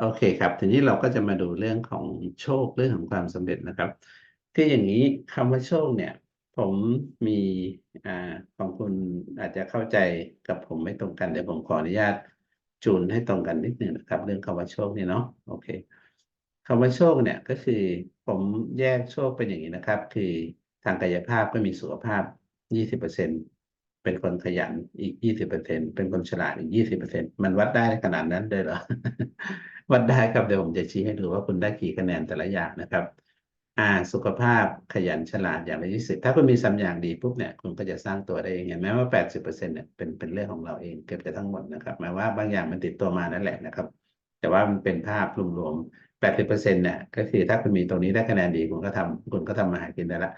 โอเคครับ ทีนี้เราก็จะมาดูเรื่องของโชคเรื่องของความสำเร็จนะครับ คืออย่างนี้คำว่าโชคเนี่ย ผมมีอ่าของคุณอาจจะเข้าใจกับผมไม่ตรงกันเดี๋ยวผมขออนุญาตจูนให้ตรงกันนิดหนึ่งนะครับ เรื่องคำว่าโชคเนี่ยเนาะโอเคคำว่าโชคเนี่ยก็คือผมแยกโชคเป็นอย่างนี้นะครับ คือทางกายภาพก็มีสุขภาพยี่สิบเปอร์เซ็นเป็นคนขยันอีกยี่สิบเปอร์เซ็นเป็นคนฉลาดอีกยี่สิบเปอร์เซ็นมันวัดได้ขนาดนั้นเลยเหรอ วัดได้ครับเดี๋ยวผมจะชี้ให้ดูว่าคุณได้กี่คะแนนแต่ละอย่างนะครับ อ่า สุขภาพขยันฉลาดอย่างละยี่สิบถ้าคุณมีสามอย่างดีปุ๊บเนี่ยคุณก็จะสร้างตัวได้เองเห็นไหมว่าแปดสิบเปอร์เซ็นต์เนี่ยเป็นเป็นเรื่องของเราเองเกือบจะทั้งหมดนะครับหมายว่าบางอย่างมันติดตัวมานั่นแหละนะครับ แต่ว่ามันเป็นภาพรวมๆแปดสิบเปอร์เซ็นต์เนี่ยก็คือถ้าคุณมีตรงนี้ได้คะแนนดีคุณก็ทำคุณก็ทำมาหากินได้ละ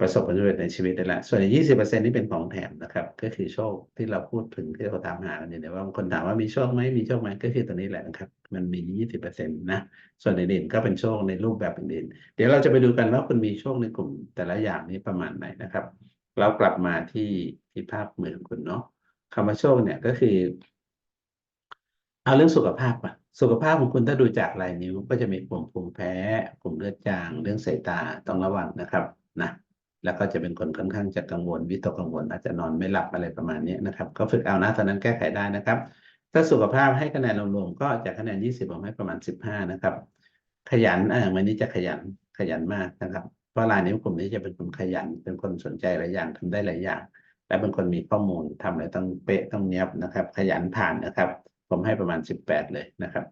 ประสบความสำเร็จในชีวิตได้ละ ส่วนยี่สิบเปอร์เซ็นที่เป็นของแถมนะครับ ก็คือโชคที่เราพูดถึงที่เราตามหากันอยู่เนี่ยว่าบางคนถามว่ามีโชคไหมมีโชคไหมก็คือตัวนี้แหละนะครับ มันมียี่สิบเปอร์เซ็นต์นะ ส่วนอื่นๆก็เป็นโชคในรูปแบบอื่นๆเดี๋ยวเราจะไปดูกันว่าคุณมีโชคในกลุ่มแต่ละอย่างนี้ประมาณไหนนะครับ เรากลับมาที่ที่ภาพมือของคุณเนาะคำว่าโชคเนี่ยก็คือ เอาเรื่องสุขภาพก่อนสุขภาพของคุณถ้าดูจากลายนิ้วก็จะมีกลุ่มภูมิแพ้กลุ่มเลือดจาง เรื่องสายตาต้องระวังนะครับ นะแล้วก็จะเป็นคนค่อนข้างจะกังวลวิตกกังวลอาจจะนอนไม่หลับอะไรประมาณนี้นะครับ ก็ฝึกเอานะตอนนั้นแก้ไขได้นะครับ ถ้าสุขภาพให้คะแนนรวมๆก็จากคะแนน 20ผมให้ประมาณ 15 นะครับ ขยันอ่าวันนี้จะขยันขยันมากนะครับเพราะลายนิ้กลุ่มนี้จะเป็นคนขยัน เป็นคนสนใจหลายอย่างทำได้หลายอย่าง และเป็นคนมีข้อมูลทำอะไรต้องเป๊ะต้องเนียบนะครับ ขยันผ่านนะครับ ผมให้ประมาณ 18 เลยนะครับ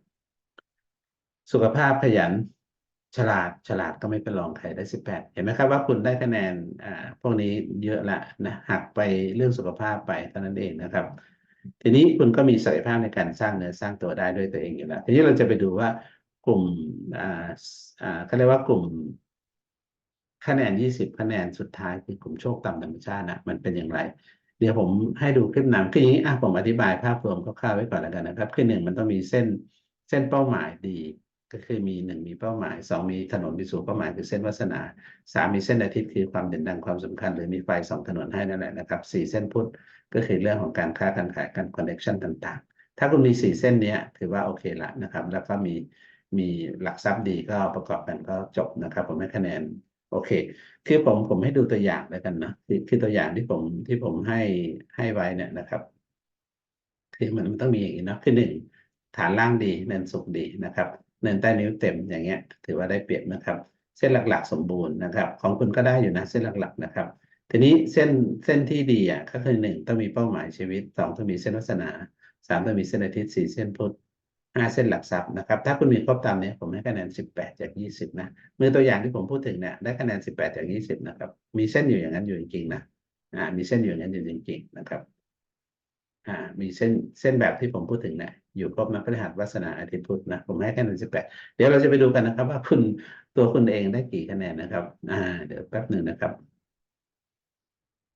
สุขภาพขยัน ฉลาดฉลาดก็ไม่เป็นรองใครได้18เห็นไหมครับว่าคุณได้คะแนนอ่าพวกนี้เยอะละนะหักไปเรื่องสุขภาพไปเท่านั้นเองนะครับ ทีนี้คุณก็มีศักยภาพในการสร้างเนื้อสร้างตัวได้ด้วยตัวเองอยู่แล้วทีนี้เราจะไปดูว่ากลุ่มอ่าอ่าเขาเรียกว่ากลุ่มคะแนน20คะแนนสุดท้ายคือกลุ่มโชคต่ำธรรมชาตินะมันเป็นอย่างไร เดี๋ยวผมให้ดูคลิปนำคืออย่างนี้อะผมอธิบายภาพรวมคร่าวๆไว้ก่อนแล้วกันนะครับคือหนึ่งมันต้องมีเส้นเส้นเป้าหมายดี ก็คือมีหนึ่งมีเป้าหมายสองมีถนนไปสู่เป้าหมายคือเส้นวาสนาสามมีเส้นอาทิตย์คือความเด่นดังความสำคัญ หรือมีไฟสองถนนให้นั่นแหละนะครับสี่เส้นพุทธก็คือเรื่องของการค้าการขายการคอนเนคชันต่างๆ ถ้าคุณมีสี่เส้นเนี้ยถือว่าโอเคละนะครับ แล้วก็มีมีหลักทรัพย์ดีก็ประกอบกันก็จบนะครับ ผมให้คะแนนโอเค คือผมผมให้ดูตัวอย่างแล้วกันนะคือคือตัวอย่างที่ผมที่ผมให้ให้ไว้เนี่ยนะครับ คือมันมันต้องมีอย่างนี้นะคือหนึ่ง ฐานล่างดีเนินสูงดีนะครับ เนินใต้นิ้วเต็มอย่างเงี้ย ถือว่าได้เปรียบนะครับ เส้นหลักๆ สมบูรณ์นะครับ ของคุณก็ได้อยู่นะเส้นหลักๆนะครับ ทีนี้เส้นเส้นที่ดีอะก็คือหนึ่งต้องมีเป้าหมายชีวิตสองต้องมีเส้นวาสนาสามต้องมีเส้นอาทิตย์สี่เส้นพุธห้าเส้นหลักทรัพย์นะครับ ถ้าคุณมีครบตามนี้ผมให้คะแนนสิบแปดจากยี่สิบนะมือตัวอย่างที่ผมพูดถึงเนี่ยได้คะแนนสิบแปดจากยี่สิบนะครับ มีเส้นอยู่อย่างนั้นอยู่จริงๆนะอ่ามีเส้นอยู่อย่างนั้นอยู่จริงๆนะครับอ่ามีเส้นเส้นแบบที่ผมพูดถึงเนี่ย อยู่ครบนะพฤหัสวาสนาอาทิตย์พุธนะผมให้คะแนนสิบแปดเดี๋ยวเราจะไปดูกันนะครับ ว่าคุณตัวคุณเองได้กี่คะแนนนะครับ อ่า เดี๋ยวแป๊บหนึ่งนะครับ